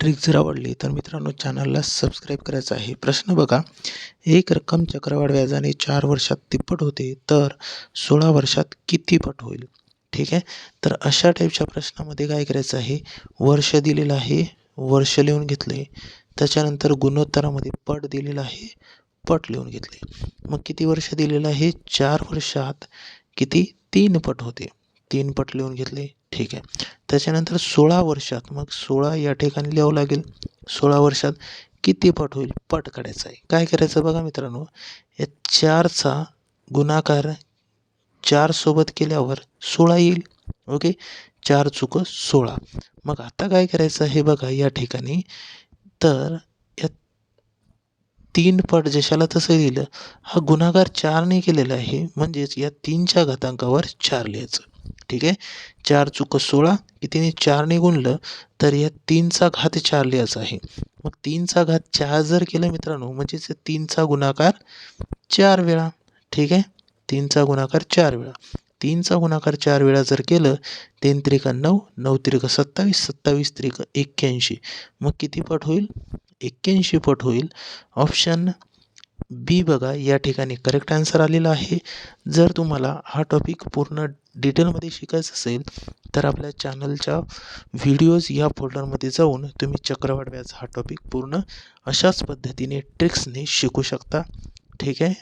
Trick जर आवडली तर मित्रांनो चॅनलला सबस्क्राईब करायचं आहे. प्रश्न बघा एक रक्कम चक्रवाढ व्याजाने चार वर्षात तिप्पट होते तर सोळा वर्षात किती पट होईल? ठीक आहे? तर अशा टाईपच्या प्रश्नामध्ये काय करायचं आहे? वर्ष दिलेलं आहे वर्ष लिहून घेतले. त्याच्यानंतर गुणोत्तरामध्ये पट दिलेलं आहे पट लिहून घेतले. मग किती वर्ष दिलेलं आहे? चार वर्षात किती? तीन पट होते. तीन पट लिहून घेतले. ठीक आहे. त्याच्यानंतर सोळा वर्षात मग सोळा या ठिकाणी लिहावं लागेल. सोळा वर्षात किती पट होईल? पट काढायचा आहे. काय करायचं बघा मित्रांनो या चारचा गुणाकार चारसोबत केल्यावर सोळा येईल. ओके? चार चुक सोळा. मग आता काय करायचं हे बघा या ठिकाणी. तर या तीन पट जशाला तसं लिहिलं हा गुणाकार चारने केलेला आहे. म्हणजेच या तीनच्या घातांकावर चार लिहायचं. ठीक आहे? चार चुक सोळा कितीने चारने गुणलं तर या तीनचा घात चार लिहायचा आहे. मग तीनचा घात चार जर केलं मित्रांनो म्हणजेच तीनचा गुणाकार चार वेळा ठीक आहे? तीनचा गुणाकार चार वेळा. तीनचा गुणाकार चार वेळा जर केलं तीन त्रिक नऊ नऊ त्रिक सत्तावीस सत्तावीस त्रिक एक्क्याऐंशी. मग किती पट होईल? एक्क्याऐंशी पट होईल. ऑप्शन बी बघा या ठिकाणी करेक्ट आन्सर आलेला आहे. जर तुम्हाला हा टॉपिक पूर्ण डिटेलमध्ये शिकायचं असेल तर आपल्या चॅनलच्या व्हिडिओज या फोल्डरमध्ये जाऊन तुम्ही चक्रवाढ व्याज हा टॉपिक पूर्ण अशाच पद्धतीने ट्रिक्सने शिकू शकता. ठीक आहे?